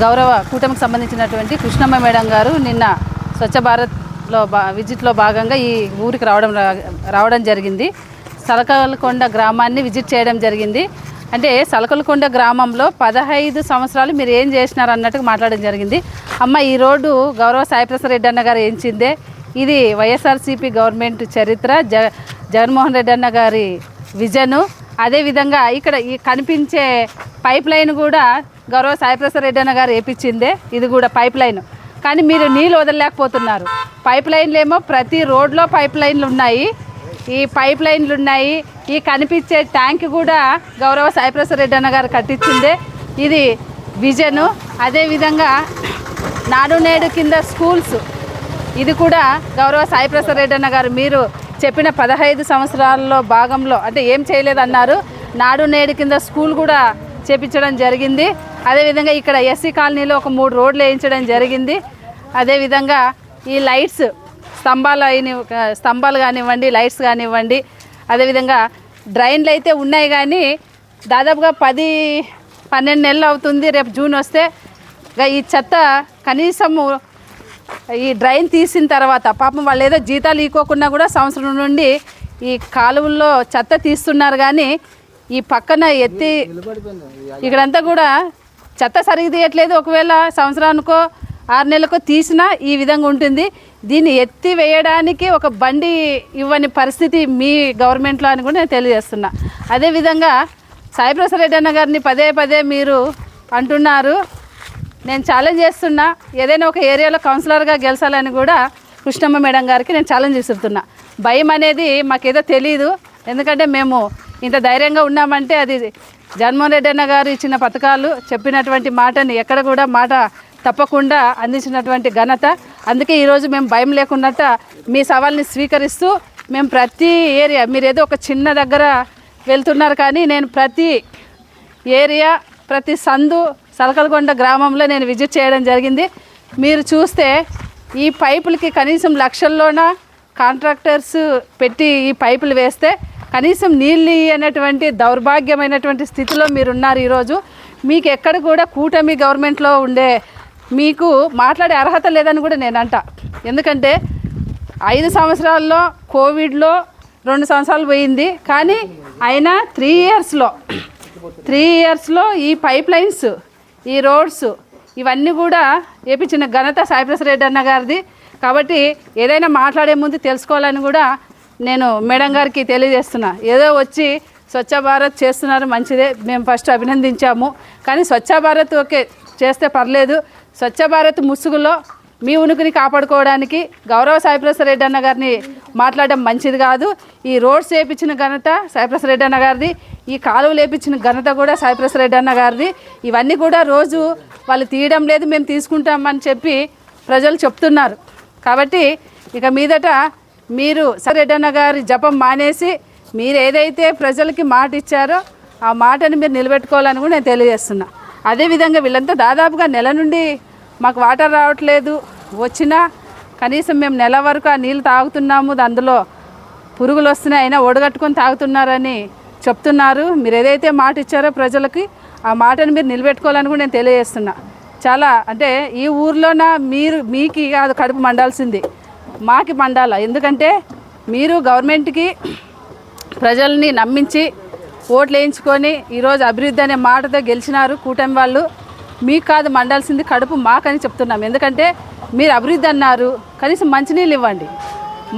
గౌరవ కూటమికి సంబంధించినటువంటి కృష్ణమ్మ మేడం గారు నిన్న స్వచ్ఛ భారత్లో బా విజిట్లో భాగంగా ఈ ఊరికి రావడం రా- రావడం జరిగింది. సలకలకొండ గ్రామాన్ని విజిట్ చేయడం జరిగింది. అంటే సలకలకొండ గ్రామంలో పదహైదు సంవత్సరాలు మీరు ఏం చేసినారు అన్నట్టుగా మాట్లాడడం జరిగింది. అమ్మ ఈ రోడ్డు గౌరవ సాయిప్రసాద్ రెడ్డి అన్న గారు ఏంచిందే ఇది వైఎస్ఆర్సీపీ గవర్నమెంట్ చరిత్ర. జ జగన్మోహన్ రెడ్డి అన్న గారి విజను. అదేవిధంగా ఇక్కడ ఈ కనిపించే పైప్ లైన్ కూడా గౌరవ సాయిప్రసాద్ రెడ్డి అన్న గారు వేపించిందే. ఇది కూడా పైప్ లైన్. కానీ మీరు నీళ్ళు వదలలేకపోతున్నారు. పైప్ లైన్లు ఏమో ప్రతి రోడ్లో పైప్ లైన్లు ఉన్నాయి. ఈ పైప్ లైన్లు ఉన్నాయి. ఈ కనిపించే ట్యాంక్ కూడా గౌరవ సాయిప్రసాద్ రెడ్డి అన్న గారు కట్టించిందే. ఇది విజను. అదేవిధంగా నాడు నేడు కింద స్కూల్స్. ఇది కూడా గౌరవ సాయిప్రసాద్ రెడ్డి అన్న గారు మీరు చెప్పిన పదహైదు సంవత్సరాల్లో భాగంలో అంటే ఏం చేయలేదన్నారు. నాడు నేడు కింద స్కూల్ కూడా చేపించడం జరిగింది. అదేవిధంగా ఇక్కడ ఎస్సీ కాలనీలో ఒక మూడు రోడ్లు వేయించడం జరిగింది. అదేవిధంగా ఈ లైట్స్ స్తంభాలు అయిన స్తంభాలు కానివ్వండి లైట్స్ కానివ్వండి అదేవిధంగా డ్రైన్లు అయితే ఉన్నాయి కానీ దాదాపుగా పది పన్నెండు నెలలు అవుతుంది. రేపు జూన్ వస్తే ఈ చెత్త కనీసము ఈ డ్రైన్ తీసిన తర్వాత పాపం వాళ్ళు ఏదో జీతాలు ఇవ్వకుండా కూడా సంవత్సరం నుండి ఈ కాలువల్లో చెత్త తీస్తున్నారు కానీ ఈ పక్కన ఎత్తి ఇక్కడంతా కూడా చెత్త సరిగి తీయట్లేదు. ఒకవేళ సంవత్సరానికో ఆరు నెలలకో తీసినా ఈ విధంగా ఉంటుంది. దీన్ని ఎత్తి వేయడానికి ఒక బండి ఇవ్వని పరిస్థితి మీ గవర్నమెంట్లో అని కూడా నేను తెలియజేస్తున్నా. అదేవిధంగా సాయిప్రసాద్ రెడ్డి అన్న గారిని పదే పదే మీరు అంటున్నారు. నేను ఛాలెంజ్ చేస్తున్నా. ఏదైనా ఒక ఏరియాలో కౌన్సిలర్గా గెలిచాలని కూడా కృష్ణమ్మ మేడం గారికి నేను ఛాలెంజ్ చేస్తున్నా భయం అనేది మాకేదో తెలియదు ఎందుకంటే మేము ఇంత ధైర్యంగా ఉన్నామంటే అది జగన్మోహన్ రెడ్డి అన్న గారు ఇచ్చిన పథకాలు చెప్పినటువంటి మాటని ఎక్కడ కూడా మాట తప్పకుండా అందించినటువంటి ఘనత. అందుకే ఈరోజు మేము భయం లేకున్నట్ట మీ సవాల్ని స్వీకరిస్తూ మేము ప్రతి ఏరియా మీరు ఏదో ఒక చిన్న దగ్గర వెళ్తున్నారు కానీ నేను ప్రతి ఏరియా ప్రతి సందు సలకలగొండ గ్రామంలో నేను విజిట్ చేయడం జరిగింది. మీరు చూస్తే ఈ పైపులకి కనీసం లక్షల్లోన కాంట్రాక్టర్స్ పెట్టి ఈ పైపులు వేస్తే కనీసం నీళ్ళు అనేటువంటి దౌర్భాగ్యమైనటువంటి స్థితిలో మీరు ఉన్నారు ఈరోజు. మీకు ఎక్కడ కూడా కూటమి గవర్నమెంట్లో ఉండే మీకు మాట్లాడే అర్హత లేదని కూడా నేను అంట ఎందుకంటే ఐదు సంవత్సరాల్లో కోవిడ్లో రెండు సంవత్సరాలు పోయింది. కానీ అయినా త్రీ ఇయర్స్లో త్రీ ఇయర్స్లో ఈ పైప్ లైన్స్ ఈ రోడ్స్ ఇవన్నీ కూడా వేపించిన ఘనత సాయిప్రసాద్ రెడ్డి అన్న గారిది. కాబట్టి ఏదైనా మాట్లాడే ముందు తెలుసుకోవాలని కూడా నేను మేడం గారికి తెలియజేస్తున్నా. ఏదో వచ్చి స్వచ్ఛ భారత్ చేస్తున్నారు మంచిదే. మేము ఫస్ట్ అభినందించాము. కానీ స్వచ్ఛ భారత్ ఓకే చేస్తే పర్లేదు. స్వచ్ఛ భారత్ ముసుగులో మీ ఉనికిని కాపాడుకోవడానికి గౌరవ సాయిప్రసాద్ రెడ్డి అన్న గారిని మాట్లాడడం మంచిది కాదు. ఈ రోడ్స్ వేయించిన ఘనత సాయిప్రసాద్ రెడ్డి అన్న గారిది. ఈ కాలువలు వేయించిన ఘనత కూడా సాయిప్రసాద్ రెడ్డి అన్న గారిది. ఇవన్నీ కూడా రోజు వాళ్ళు తీయడం లేదు మేము తీసుకుంటామని చెప్పి ప్రజలు చెప్తున్నారు. కాబట్టి ఇక మీదట మీరు రెడ్డి గారి జపం మానేసి మీరు ఏదైతే ప్రజలకి మాట ఇచ్చారో ఆ మాటని మీరు నిలబెట్టుకోవాలని కూడా నేను తెలియజేస్తున్నా. అదేవిధంగా వీళ్ళంతా దాదాపుగా నెల నుండి మాకు వాటర్ రావట్లేదు. వచ్చినా కనీసం మేము నెల వరకు ఆ నీళ్ళు తాగుతున్నాము. అందులో పురుగులు వస్తున్నాయి అయినా ఒడగట్టుకొని తాగుతున్నారని చెప్తున్నారు. మీరు ఏదైతే మాట ఇచ్చారో ప్రజలకి ఆ మాటను మీరు నిలబెట్టుకోవాలని కూడా నేను తెలియజేస్తున్నా. చాలా అంటే ఈ ఊర్లోన మీరు మీకు కాదు కడుపు మండాల్సింది. మాకి మండాల. ఎందుకంటే మీరు గవర్నమెంట్కి ప్రజల్ని నమ్మించి ఓట్లు వేయించుకొని ఈరోజు అభివృద్ధి అనే మాటతో గెలిచినారు కూటమి వాళ్ళు. మీకు కాదు మండాల్సింది కడుపు మాకని చెప్తున్నాం. ఎందుకంటే మీరు అభివృద్ధి అన్నారు. కనీసం మంచినీళ్ళు ఇవ్వండి.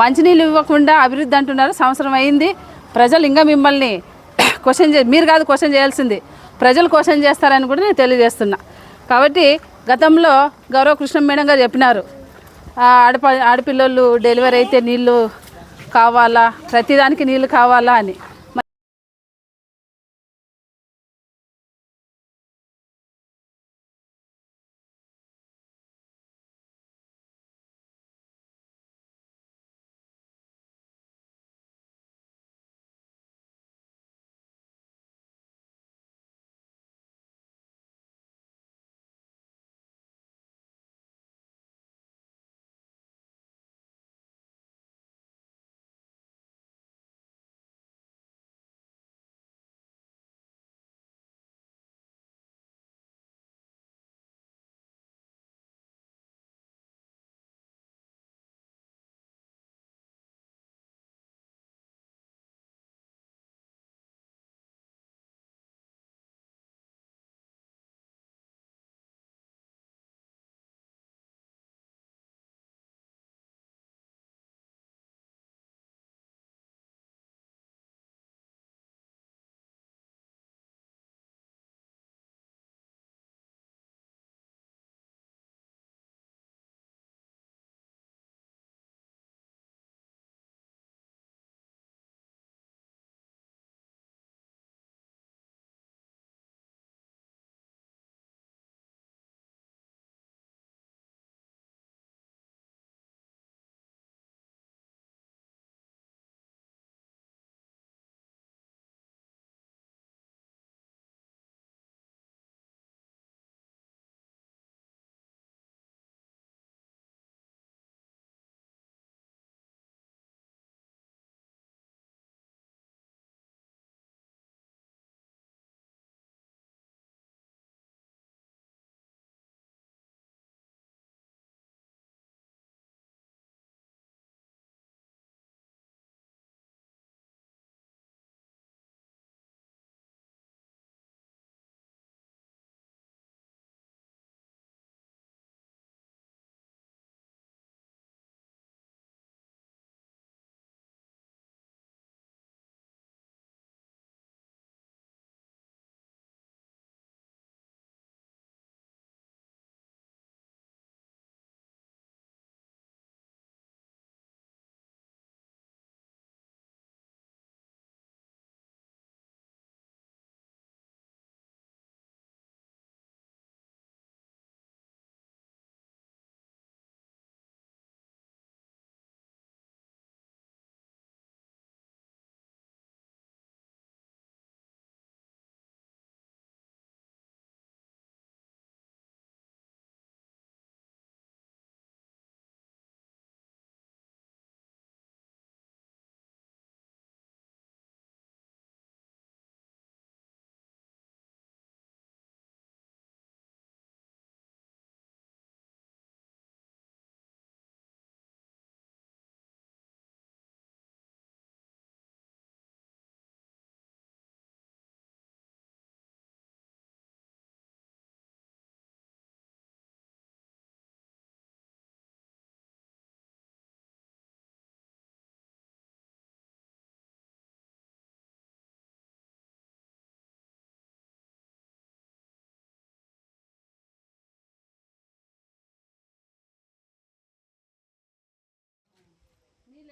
మంచినీళ్ళు ఇవ్వకుండా అభివృద్ధి అంటున్నారు. సంవత్సరం అయింది. ప్రజలు ఇంకా మిమ్మల్ని క్వశ్చన్ చే మీరు కాదు క్వశ్చన్ చేయాల్సింది. ప్రజలు క్వశ్చన్ చేస్తారని కూడా నేను తెలియజేస్తున్నా. కాబట్టి గతంలో గౌరవ కృష్ణ మేడం గారు చెప్పినారు. ఆడప ఆడపిల్లలు డెలివరీ అయితే నీళ్ళు కావాలా? ప్రతిదానికి నీళ్ళు కావాలా అని.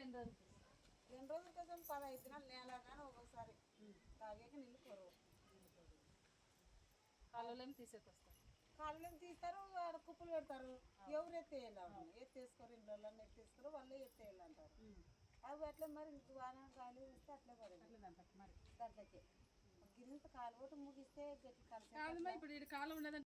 ఎన్ని రోజులు రెండు రోజుల క్రితం పదహైదు దినాలు నేల కానీ ఒక్కోసారి తాగాక నీళ్ళు కొరవు కాలువలో తీసేకొస్తారు. కాళ్ళు తీస్తారు ఆడ కుప్పలు పెడతారు. ఎవరు ఎత్తేయాలి ఎత్తేసుకోరు ఇంట్లో ఎత్తేసుకోరు వాళ్ళే ఎత్తేయాలి అంటారు. అవి అట్లా మరి వాన గాలి వస్తే అట్లే పడదు దాంట్లోకి గిన్నెంత కాలు ఒకటి ముగిస్తే గట్టి ఇప్పుడు కాలం ఉన్నదంటే